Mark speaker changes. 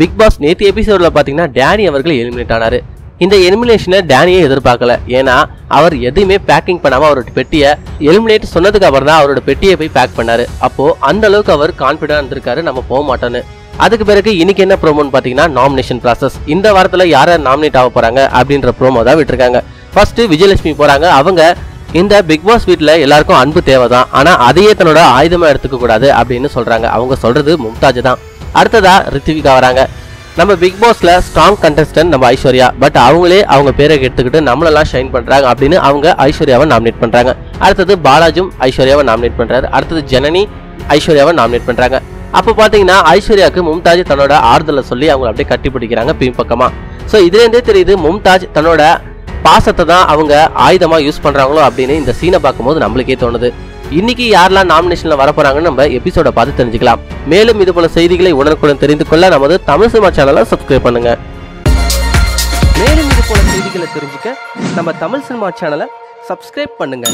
Speaker 1: Big pass நேற்று எபிசோடில் பார்த்தீங்கன்னா டேனி அவர்கள் எலிமினேட் ஆனாரு. இந்த எலிமினேஷனை டேனியே எதிர்பார்க்கல. ஏன்னா அவர் எதையுமே பேக்கிங் பண்ணாமல் அவரோட பெட்டியை எலிமினேட் சொன்னதுக்கு அப்புறம் தான் அவரோட பெட்டியை போய் பேக் பண்ணார். அப்போது அந்த அளவுக்கு அவர் கான்ஃபிடென்ட் இருந்திருக்காரு நம்ம போக மாட்டோன்னு அதுக்கு பிறகு இன்னைக்கு என்ன ப்ரோமோன்னு பார்த்தீங்கன்னா நாமினேஷன் ப்ராசஸ் இந்த வாரத்தில் யார் நாமினேட் ஆக போகிறாங்க அப்படின்ற ப்ரோமோ தான் விட்டுருக்காங்க. ஃபர்ஸ்ட் விஜயலட்சுமி போகிறாங்க அவங்க இந்த பிக் பாஸ் வீட்டில் எல்லாருக்கும் அன்பு தேவை தான் ஆனால் அதையே தன்னோட ஆயுதமாக எடுத்துக்க கூடாது அப்படின்னு சொல்கிறாங்க அவங்க சொல்கிறது மும்தாஜ் தான். அடுத்ததாக ரித்விகா வராங்க. நம்ம பிக் பாஸ்ல ஸ்ட்ராங் கண்டஸ்டன்ட் நம்ம ஐஸ்வர்யா. பட் அவங்களே அவங்க பேரை எடுத்துக்கிட்டு நம்மளெல்லாம் ஷைன் பண்றாங்க அப்படின்னு அவங்க ஐஸ்வர்யாவை நாமினேட் பண்றாங்க. அடுத்தது பாலாஜும் ஐஸ்வர்யாவை நாமினேட் பண்றாரு. அடுத்தது ஜனனி ஐஸ்வர்யாவை நாமினேட் பண்றாங்க. அப்போ பார்த்தீங்கன்னா ஐஸ்வர்யாவுக்கு மும்தாஜ் தன்னோட ஆறுதலை சொல்லி அவங்க அப்படியே கட்டி பிடிக்கிறாங்க பின்பக்கமாக ஸோ இதுலேருந்தே தெரியுது மும்தாஜ் தன்னோட பாசத்தை தான் அவங்க ஆயுதமாக யூஸ் பண்ணுறாங்களோ அப்படின்னு இந்த சீனை பார்க்கும்போது நம்மளுக்கே தோணுது. இன்னைக்கு யாரெல்லாம் நாமினேஷன்ல வரப்போறாங்கன்னு நம்ம எபிசோட பார்த்து தெரிஞ்சுக்கலாம். மேலும் இது போல செய்திகளை உடனுக்குடன் தெரிந்து கொள்ள நமது தமிழ் சினிமா சேனலை சப்ஸ்கிரைப் பண்ணுங்க. மேலும் இது போல செய்திகளை தெரிஞ்சுக்க நம்ம தமிழ் சினிமா சேனலை சப்ஸ்கிரைப் பண்ணுங்க.